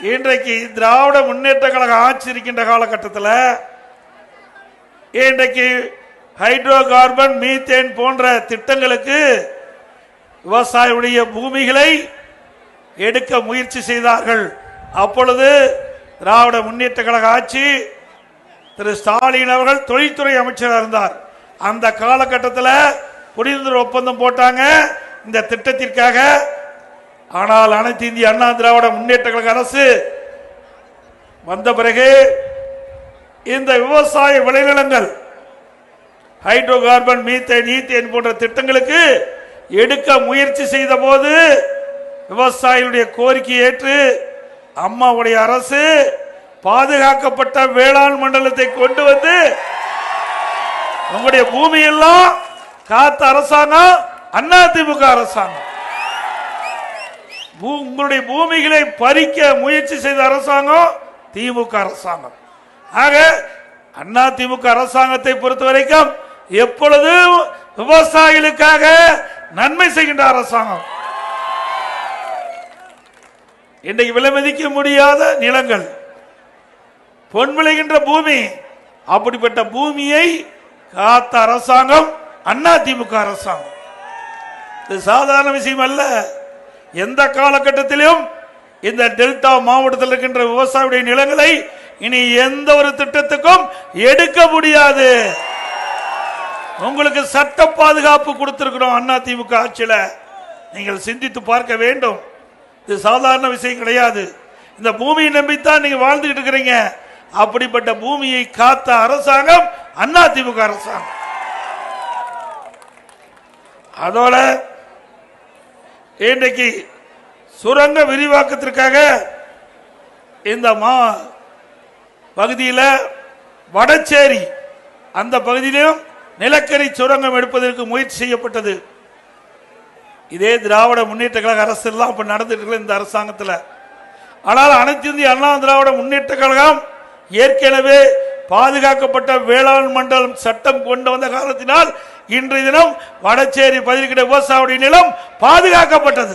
இன்றைக்கு திராவிட முன்னேற்ற கழக ஆட்சி இருக்கின்ற காலகட்டத்தில் இன்றைக்கு ஹைட்ரோ கார்பன் மீத்தேன் போன்ற திட்டங்களுக்கு விவசாயியுடைய பூமிகளை எடுக்க முயற்சி செய்தார்கள். அப்பொழுது திராவிட முன்னேற்ற கழக ஆட்சி திரு ஸ்டாலின் அவர்கள் தொழில்துறை அமைச்சராக இருந்தார். அந்த காலகட்டத்தில் புரிந்துணர்வு ஒப்பந்தம் போட்டாங்க. இந்த திட்டத்திற்காக ஆனால் அனைத்து இந்திய அண்ணா திராவிட முன்னேற்ற கழக அரசு வந்த பிறகு இந்த விவசாய விளைநிலங்கள் ஹைட்ரோ கார்பன் மீத்தேன் ஈத்தேன் போன்ற திட்டங்களுக்கு எடுக்க முயற்சி செய்த போது விவசாயிகளுடைய கோரிக்கை ஏற்று அம்மாவுடைய அரசு பாதுகாக்கப்பட்ட வேளாண் மண்டலத்தை கொண்டு வந்து உங்களுடைய பூமியெல்லாம் காத்த அரசாங்கம் அதிமுக அரசாங்கம். உங்களுடைய பூமிகளை பறிக்க முயற்சி செய்த அரசாங்கம் திமுக அரசாங்கம். ஆக அண்ணா திமுக அரசாங்கத்தை பொறுத்த வரைக்கும் எப்பொழுதும் விவசாயிகளுக்காக நன்மை செய்கின்ற அரசாங்கம். இன்றைக்கு விலைமதிக்க முடியாத நிலங்கள். பொன் விளைகின்ற பூமி அப்படிப்பட்ட பூமியை காத்த அரசாங்கம் அண்ணா திமுக அரசாங்கம். இது சாதாரண விஷயம் அல்ல. எந்த காலகட்டத்திலும் இந்த டெல்டா மாவட்டத்தில் இருக்கின்ற விவசாயியுடைய நிலங்களை இனி எந்த ஒரு திட்டத்துக்கும் எடுக்க முடியாது. உங்களுக்கு சட்ட பாதுகாப்பு கொடுத்திருக்கிறோம் அண்ணா திமுக ஆட்சியில். நீங்கள் சிந்தித்து பார்க்க வேண்டும். இது சாதாரண விஷயம் கிடையாது. இந்த பூமியை நம்பித்தான் நீங்க வாழ்ந்துகிட்டு இருக்கிறீங்க. அப்படிப்பட்ட பூமியை காத்த அரசாங்கம் அண்ணா திமுக அரசாங்கம். அதோட இன்றைக்கு சுரங்க விரிவாக்கத்திற்காக இந்த மா பகுதியில் வடச்சேரி அந்த பகுதியிலும் நிலக்கரி சுரங்கம் எடுப்பதற்கு முயற்சி செய்யப்பட்டது. இதே திராவிட முன்னேற்ற கழக அரசு எல்லாம் இப்போ நடந்துட்டு இந்த அரசாங்கத்தில். ஆனால் அனைத்து இந்திய அண்ணா திராவிட முன்னேற்ற கழகம் ஏற்கனவே பாதுகாக்கப்பட்ட வேளாண் மண்டலம் சட்டம் கொண்டு வந்த காலத்தினால் இன்றைய தினம் வடச்சேரி பதிவுகிற விவசாயியுடைய நிலம் பாதுகாக்கப்பட்டது.